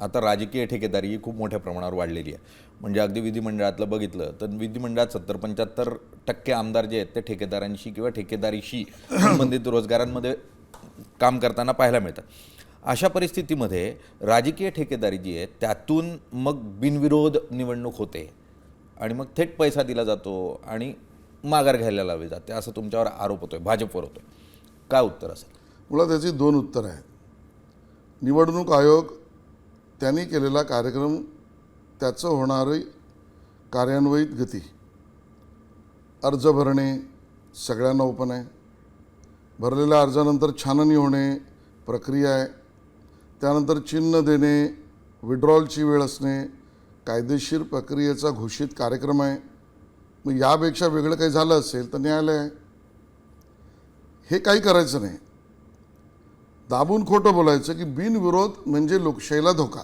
आता राजकीय ठेकेदारी ही खूप मोठ्या प्रमाणावर वाढलेली आहे. म्हणजे अगदी विधिमंडळातलं बघितलं तर विधिमंडळात सत्तर पंच्याहत्तर टक्के आमदार जे आहेत ते ठेकेदारांशी किंवा ठेकेदारीशी संबंधित रोजगारांमध्ये काम करताना पाहायला मिळतात अशा परिस्थितीमध्ये राजकीय ठेकेदारी जी आहे त्यातून मग बिनविरोध निवडणूक होते आणि मग थेट पैसा दिला जातो आणि माघार घ्यायला लावली जाते असं तुमच्यावर आरोप होतोय भाजपवर होतोय. काय उत्तर असेल? मुळात त्याची दोन उत्तरं आहेत. निवडणूक आयोग त्यांनी केलेला कार्यक्रम त्याचं होणारी कार्यान्वयित गती अर्ज भरणे सगळ्यांना ओपन आहे. भरलेल्या अर्जानंतर छाननी होणे प्रक्रिया आहे. त्यानंतर चिन्ह देणे विड्रॉलची वेळ असणे कायदेशीर प्रक्रियेचा घोषित कार्यक्रम आहे. मग यापेक्षा वेगळं काही झालं असेल तर न्यायालय आहे. हे काही करायचं नाही. दाबून खोटं बोलायचं की बिनविरोध म्हणजे लोकशाहीला धोका.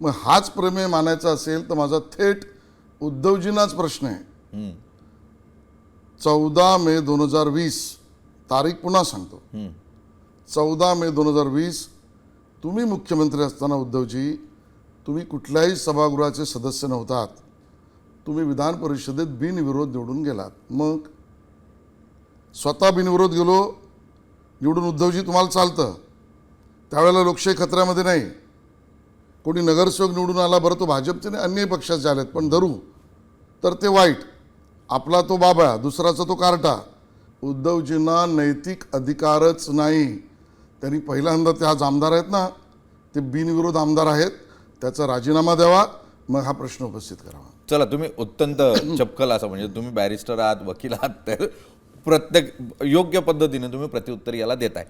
मग हाच प्रमेय मानायचा असेल तर माझा थेट उद्धवजींनाच प्रश्न आहे. चौदा मे दोन हजार वीस तारीख पुन्हा सांगतो. चौदा मे दोन हजार वीस तुम्ही मुख्यमंत्री असताना उद्धवजी तुम्ही कुठल्याही सभागृहाचे सदस्य नव्हतात. तुम्ही विधान परिषदेत बिनविरोध निवडून गेलात. मग स्वतः बिनविरोध गेलो निवडून उद्धवजी तुम्हाला चालतं. त्यावेळेला लोकशाही खतऱ्यामध्ये नाही. कोणी नगरसेवक निवडून आला बरं तो भाजपचे नाही अन्य पक्षाचे आलेत पण धरू. तर ते वाईट. आपला तो बाबा दुसराचा तो कार्टा. उद्धवजींना नैतिक अधिकारच नाही. त्यांनी पहिल्यांदा ते आज आमदार आहेत ना ते बिनविरोध आमदार आहेत. त्याचा राजीनामा द्यावा. मग हा प्रश्न उपस्थित करावा. चला तुम्ही अत्यंत चपकल असा म्हणजे तुम्ही बॅरिस्टर आहात वकील आहात तर प्रत्येक योग्य पद्धतीने तुम्ही प्रत्युत्तर याला देताय.